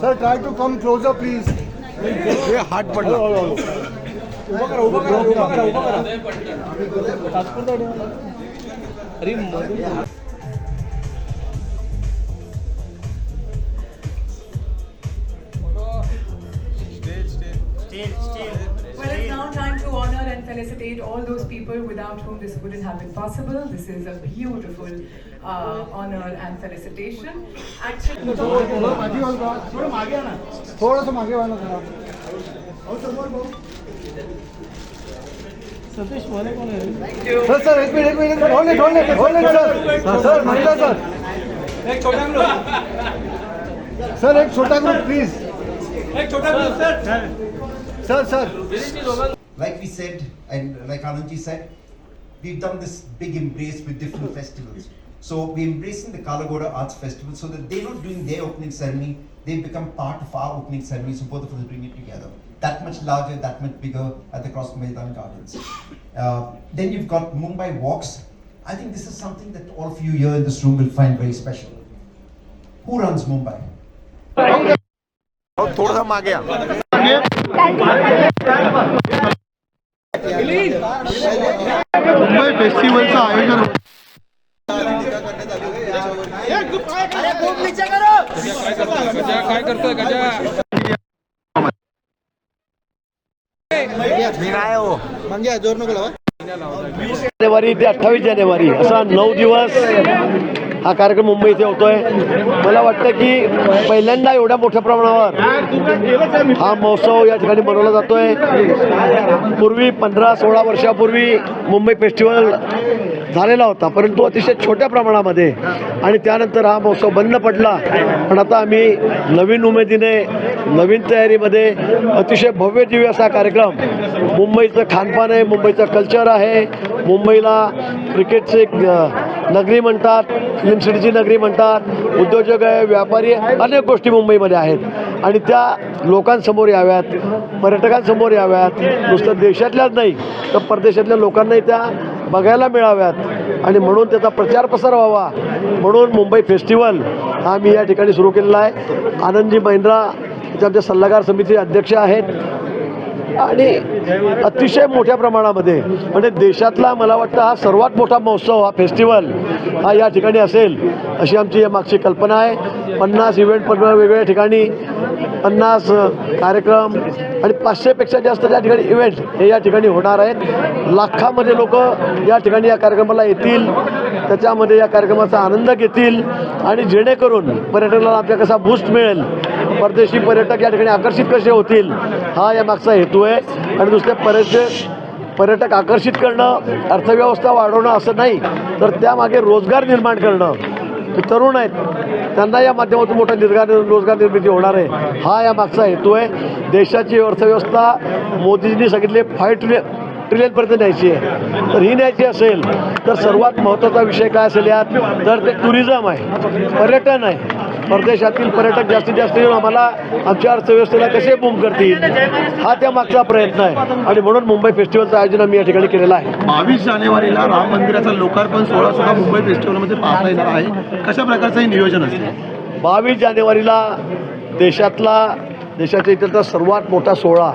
Sir try to come closer please हे हात पडला. Well, felicitate all those people without whom this wouldn't have been possible. This is a beautiful uh, honor and felicitation. Actually, माझी वाल का थोडं मागे आणा थोडंसं मागे व्हा ना जरा अहो, समोर भाऊ. सर सर एक मिनिट एक minute hold it hold it hold it sir sir महिला सर सर एक छोटा group please sir sir like we said, and like Anandji said, we've done this big embrace with different festivals. So we're embracing the Kalagoda Arts Festival so that they're not doing their opening ceremony, they become part of our opening ceremony, so both of us bring it together. That much larger, that much bigger at the Cross Maidan Gardens. Uh, then you've got Mumbai Walks. I think this is something that all of you here in this room will find very special. Who runs Mumbai? थोडस मागे या मुंबई फेस्टिवलचं आयोजन मी नाही हो जानेवारी ते अठ्ठावीस जानेवारी असा नऊ दिवस हा कार्यक्रम मुंबई इथे होतोय. मला वाटतं की पहिल्यांदा एवढ्या मोठ्या प्रमाणावर हा महोत्सव या ठिकाणी बनवला जातोय. पूर्वी पंधरा सोळा वर्षापूर्वी मुंबई फेस्टिवल झालेला होता परंतु अतिशय छोट्या प्रमाणामध्ये आणि त्यानंतर हा महोत्सव बंद पडला. पण आता आम्ही नवीन उमेदीने नवीन तयारीमध्ये अतिशय भव्य दिव्य असा कार्यक्रम. मुंबईचं खानपान आहे मुंबईचं कल्चर आहे मुंबईला क्रिकेटचे एक नगरी म्हणतात फिल्म सिटीची नगरी म्हणतात उद्योजक आहे व्यापारी अनेक गोष्टी मुंबईमध्ये आहेत. आणि त्या लोकांसमोर याव्यात पर्यटकांसमोर याव्यात नुसतं देशातल्याच नाही तर परदेशातल्या लोकांनाही त्या बघायला मिळाव्यात. आणि म्हणून त्याचा प्रचार प्रसार व्हावा. म्हणून मुंबई फेस्टिवल हा मी या ठिकाणी सुरू केलेला आहे. आनंदजी महिंद्रा आमच्या सल्लागार समितीचे अध्यक्ष आहेत. आणि अतिशय मोठ्या प्रमाणामध्ये म्हणजे देशातला मला वाटतं हा सर्वात मोठा महोत्सव हा फेस्टिवल हा या ठिकाणी असेल अशी आमची या मागची कल्पना आहे. पन्नास इव्हेंट पण वेगवेगळ्या ठिकाणी पन्नास कार्यक्रम आणि पाचशेपेक्षा जास्त त्या ठिकाणी इव्हेंट हे या ठिकाणी होणार आहेत. लाखामध्ये लोक या ठिकाणी या कार्यक्रमाला येतील त्याच्यामध्ये या कार्यक्रमाचा आनंद घेतील आणि जेणेकरून पर्यटनाला आपल्या कसा बूस्ट मिळेल परदेशी पर्यटक या ठिकाणी आकर्षित कसे होतील हा या मागचा हेतू आहे. आणि दुसरे पर्यटक पर्यटक आकर्षित करणं अर्थव्यवस्था वाढवणं असं नाही तर त्यामागे रोजगार निर्माण करणं. तरुण आहेत त्यांना या माध्यमातून मोठा निर्गार रोजगार निर्मिती होणार आहे. हा या मागचा हेतू आहे. देशाची अर्थव्यवस्था मोदीजींनी सांगितले फाय ट्रिलियन ट्रिलियनपर्यंत न्यायची आहे. तर ही न्यायची असेल तर सर्वात महत्त्वाचा विषय काय असेल यात तर ते टुरिझम आहे पर्यटन आहे. परदेशातील पर्यटक जास्तीत जास्त येऊन आम्हाला आमच्या अर्थव्यवस्थेला कसे बूम करतील? हा त्या मागचा प्रयत्न आहे. आणि म्हणून मुंबई फेस्टिवलचं आयोजन आम्ही या ठिकाणी केलेलं आहे. बावीस जानेवारीला राम मंदिराचा लोकार्पण सोहळा सुद्धा मुंबई फेस्टिवलमध्ये पाहता येणार आहे. कशा प्रकारचं हे नियोजन असेल बावीस जानेवारीला देशातला देशाच्या इथलचा सर्वात मोठा सोहळा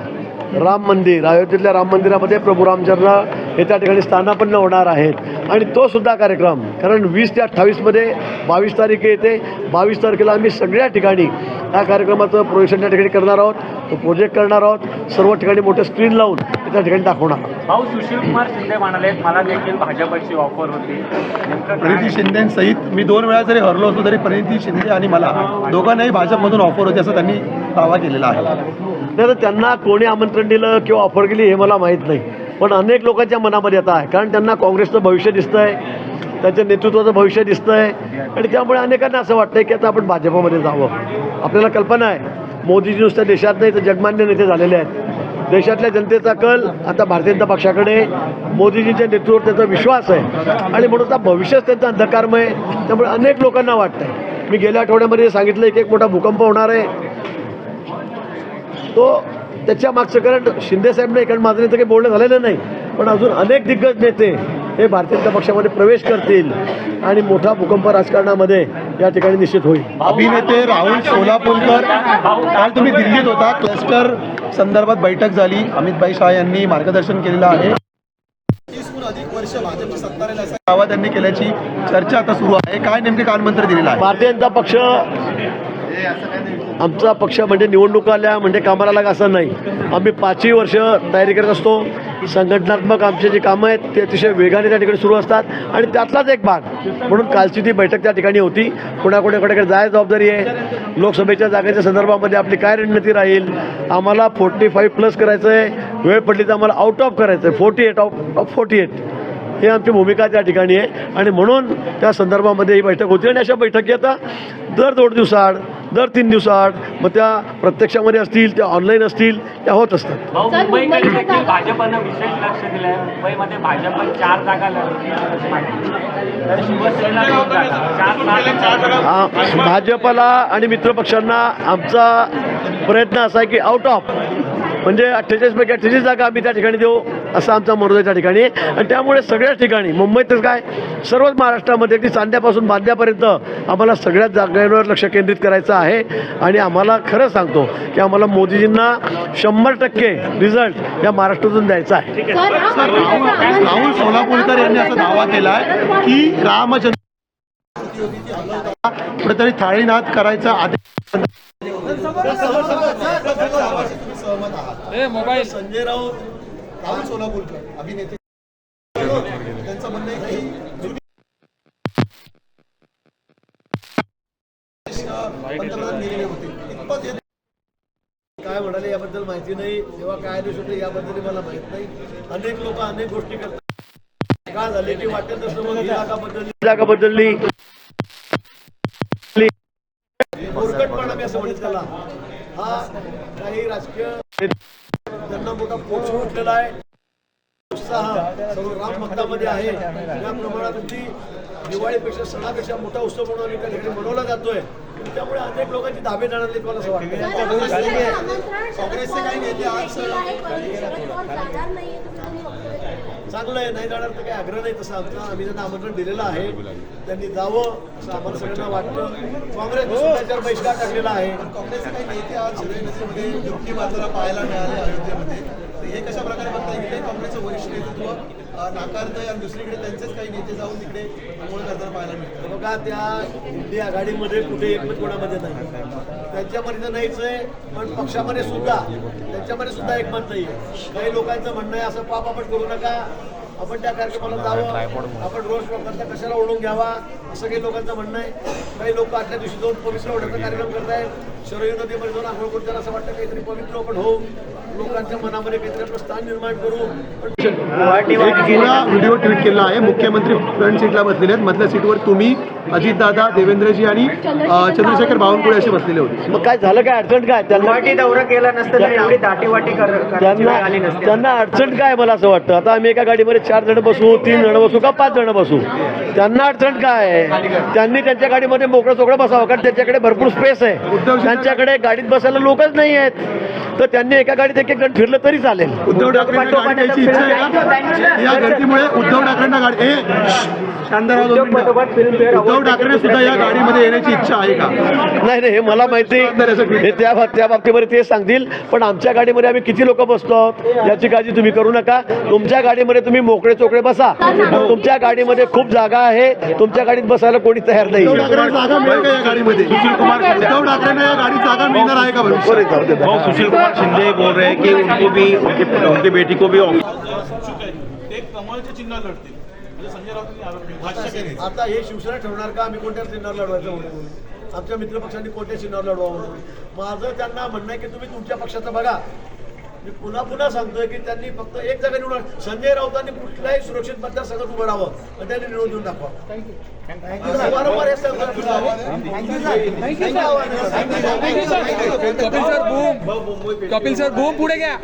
राम मंदिर अयोध्येतल्या राम मंदिरामध्ये प्रभू रामचंद्र हे त्या ठिकाणी स्थानापन्न होणार आहेत. आणि तो सुद्धा कार्यक्रम कारण वीस ते अठ्ठावीसमध्ये बावीस तारीख येते. बावीस तारखेला आम्ही सगळ्या ठिकाणी त्या कार्यक्रमाचं प्रोजेक्शन त्या ठिकाणी करणार आहोत. तो प्रोजेक्ट करणार आहोत. सर्व ठिकाणी मोठे स्क्रीन लावून त्या ठिकाणी दाखवणार आहोत. भाऊ सुशील कुमार शिंदे म्हणाले मला देखील भाजपची ऑफर होती. प्रणिती? शिंदेसहित मी दोन वेळा जरी हरलो असतो तरी प्रणिती शिंदे आणि मला दोघांनाही भाजपमधून ऑफर होती असं त्यांनी दावा केलेला आहे. नाही तर त्यांना कोणी आमंत्रण दिलं किंवा ऑफर केली हे मला माहीत नाही. पण अनेक लोकांच्या मनामध्ये आता आहे. कारण त्यांना काँग्रेसचं भविष्य दिसतंय त्यांच्या नेतृत्वाचं भविष्य दिसतंय. आणि त्यामुळे अनेकांना असं वाटतं की आता आपण भाजपमध्ये जावं. आपल्याला कल्पना आहे मोदीजी नुसत्या देशात नाही तर जगमान्य नेते झालेले आहेत. देशातल्या जनतेचा कल आता भारतीय जनता पक्षाकडे मोदीजींच्या नेतृत्वावर त्याचा विश्वास आहे. आणि म्हणून आता भविष्यच त्यांचं अंधकारमय. त्यामुळे अनेक लोकांना वाटतंय. मी गेल्या आठवड्यामध्ये सांगितलं की एक मोठा भूकंप होणार आहे. तो त्याच्या मागचं कारण शिंदे साहेब नाही कारण माझं नेतं काही बोलणं झालेलं नाही पण अजून अनेक दिग्गज नेते हे भारतीय जनता पक्षामध्ये प्रवेश करतील आणि मोठा भूकंप राजकारणामध्ये या ठिकाणी निश्चित होईल. अभिनेते राहुल सोलापूरकर काल तुम्ही दिल्लीत होता क्लस्टर संदर्भात बैठक झाली. अमित भाई शाह यांनी मार्गदर्शन केलेलं आहे. तीसहून अधिक वर्ष भाजपची सत्ता राहील असा दावा त्यांनी केल्याची चर्चा आता सुरू आहे. काय नेमके कानमंत्र दिलेलं आहे? भारतीय जनता पक्ष आमचा पक्ष म्हणजे निवडणूक आल्या म्हणजे कामाला लागा असं नाही. आम्ही पाचही वर्ष तयारी करत असतो. संघटनात्मक आमचे जे कामं आहेत ते अतिशय वेगाने त्या ठिकाणी सुरू असतात. आणि त्यातलाच एक भाग म्हणून कालची ती बैठक त्या ठिकाणी होती कोणाकोणाकडे जाय जबाबदारी आहे? लोकसभेच्या जागेच्या संदर्भामध्ये आपली काय रणनीती राहील? आम्हाला फोर्टी फाईव्ह प्लस करायचं आहे वेळ पडली तर आम्हाला आउट ऑफ करायचं आहे forty eight off off forty eight ही आमची भूमिका त्या ठिकाणी आहे. आणि म्हणून त्या संदर्भामध्ये ही बैठक होती आणि अशा बैठकी आता दर दोन दिवसाआड दर तीन दिवसाआड मग त्या प्रत्यक्षामध्ये असतील त्या ऑनलाईन असतील त्या होत असतात. भाजपनं विशेष लक्ष दिलं आहे मुंबईमध्ये भाजप चार जागा. भाजपला आणि मित्रपक्षांना आमचा प्रयत्न असा आहे की आउट ऑफ म्हणजे अठ्ठेचाळीसपैकी अठ्ठेचाळीस जागा आम्ही त्या ठिकाणी देऊ असा आमचा मनोदय त्या ठिकाणी. आणि त्यामुळे सगळ्याच ठिकाणी मुंबईतच काय सर्वच महाराष्ट्रामध्ये अगदी चांद्यापासून बांद्यापर्यंत आम्हाला सगळ्याच जागांवर लक्ष केंद्रित करायचं आहे. आणि आम्हाला खरं सांगतो की आम्हाला मोदीजींना शंभर टक्के रिझल्ट या महाराष्ट्रातून द्यायचा आहे. राहुल सोलापूरकर यांनी असा दावा केला आहे की रामचंद्र कुठेतरी थाळीनाद करायचा आदेश संजय राऊत राहुल सोलापूरकर अभिनेते. त्यांचं म्हणणं आहे की पंतप्रधान गेलेले होते. इतपत काय म्हणाले याबद्दल माहिती नाही. तेव्हा काय आदेश होते याबद्दल मला माहीत नाही. अनेक लोक अनेक गोष्टी करतात. का झाले की वाटत असं मग जागा बदलली. जागा बदलली. मोरकटपणा मी असं म्हणेन त्याला. हा काही राजकीय त्यांना मोठा पोच उठलेला आहे. उत्साह सर्व राम भक्तामध्ये आहे. त्या प्रमाणात अगदी दिवाळीपेक्षा सणापेक्षा मोठा उत्सव म्हणून आम्ही त्या ठिकाणी मनवला जातोय. त्यामुळे अनेक लोकांची धाबे जाणले मला असं वाटतं. काँग्रेसचे काही नेते आज चांगलं आहे नाही जाणार तर काही आग्रह नाही तसं आमचा. आम्ही त्यांना आमंत्रण दिलेलं आहे. त्यांनी जावं असं आम्हाला सगळ्यांना वाटतं. काँग्रेस त्याच्यावर बहिष्कार टाकलेला आहे. काँग्रेसचे काही नेते आज नदीमध्ये दुःखी बाजूला पाहायला मिळाले अयोध्येमध्ये. तर हे कशा प्रकारे बघता इकडे काँग्रेसचं वरिष्ठ नेतृत्व अं, नाकारतंय आणि दुसरीकडे त्यांचेच काही नेते जाऊन तिकडे आंघोळ करताना पाहायला मिळतात. बघा त्या इंडी आघाडीमध्ये कुठे एकमत कोणामध्ये नाही. त्यांच्यामध्ये तर नाहीच आहे पण पक्षामध्ये सुद्धा त्यांच्यामध्ये सुद्धा एकमत नाही आहे काही लोकांचं म्हणणं आहे असं पाप आपण करू नका. आपण त्या कार्यक्रमाला जावं. आपण रोज करता कशाला ओढून घ्यावा असं काही लोकांचं म्हणणं आहे. काही लोक आदल्या दिवशी जाऊन पवित्र ओढण्याचा कार्यक्रम करतायत. शरयू नदीमध्ये जाऊन आंघोळ करून त्याला असं वाटतं काहीतरी पवित्र आपण होऊ. लोकांच्या मनामध्ये काहीतरी आपलं स्थान निर्माण करू. पण एक जुना व्हिडिओ ट्विट केला आहे. मुख्यमंत्री फ्रंट सीटला बसलेले आहेत. मधल्या सीटवर तुम्ही अजितदादा देवेंद्रजी आणि चंद्रशेखर बावनकुळे असे बसलेले होते. मग काय झालं काय? अडचण काय? त्यांना दौरा केला नसतं दाटीवाटी त्यांना त्यांना अडचण काय मला असं वाटतं? आता आम्ही एका गाडीमध्ये चार जण बसू तीन जण बसू का पाच जण बसू? त्यांना अडचण काय आहे? त्यांनी त्यांच्या गाडीमध्ये मोकळं चोकळं बसावं कारण त्यांच्याकडे भरपूर स्पेस आहे. त्यांच्याकडे गाडीत बसायला लोकच नाही आहेत. तर त्यांनी एका गाडीत एक एक जण फिरलं तरी चालेल. उद्धव का? या गर्दीमुळे उद्धव ठाकरेंना गाडी. उद्धव ठाकरे सुद्धा या गाडीमध्ये येण्याची इच्छा आहे का? नाही नाही हे मला माहिती हे त्या त्या बाबतीमध्ये ते सांगतील. पण आमच्या गाडीमध्ये आम्ही किती लोक बसतो आहोत याची काळजी तुम्ही करू नका. तुमच्या गाडीमध्ये तुम्ही मोकळे चोकळे बसा. तुमच्या गाडीमध्ये खूप जागा आहे. तुमच्या गाडीत बसायला कोणी तयार नाही. उद्धव ठाकरेंना जागा मिळेल का या गाडीमध्ये सुशील कुमार शिंदे बोल रहे हैं कि उनको भी उनके उनकी बेटी को भी ते कमळच्या चिन्हावर लढतील. संजय राऊतांनी आरोप भाष्य केले आता हे शिवसेना ठरवणार का? आम्ही कोणत्या चिन्हावर लढवायचं म्हणून? आमच्या मित्रपक्षांनी कोणत्या चिन्हावर लढवा म्हणून? माझं त्यांना म्हणणं आहे की तुम्ही तुमच्या पक्षाचं बघा. मी पुन्हा पुन्हा सांगतोय की त्यांनी फक्त एक जागा निवडून संजय राऊतांनी कुठल्याही सुरक्षित मतदारसंघात उभं राहावं आणि त्यांनी निवडून देऊन दाखवा. थँक्यू वारंवार हे सांगतो Kapil sir boom Kapil sir boom पुढे घ्या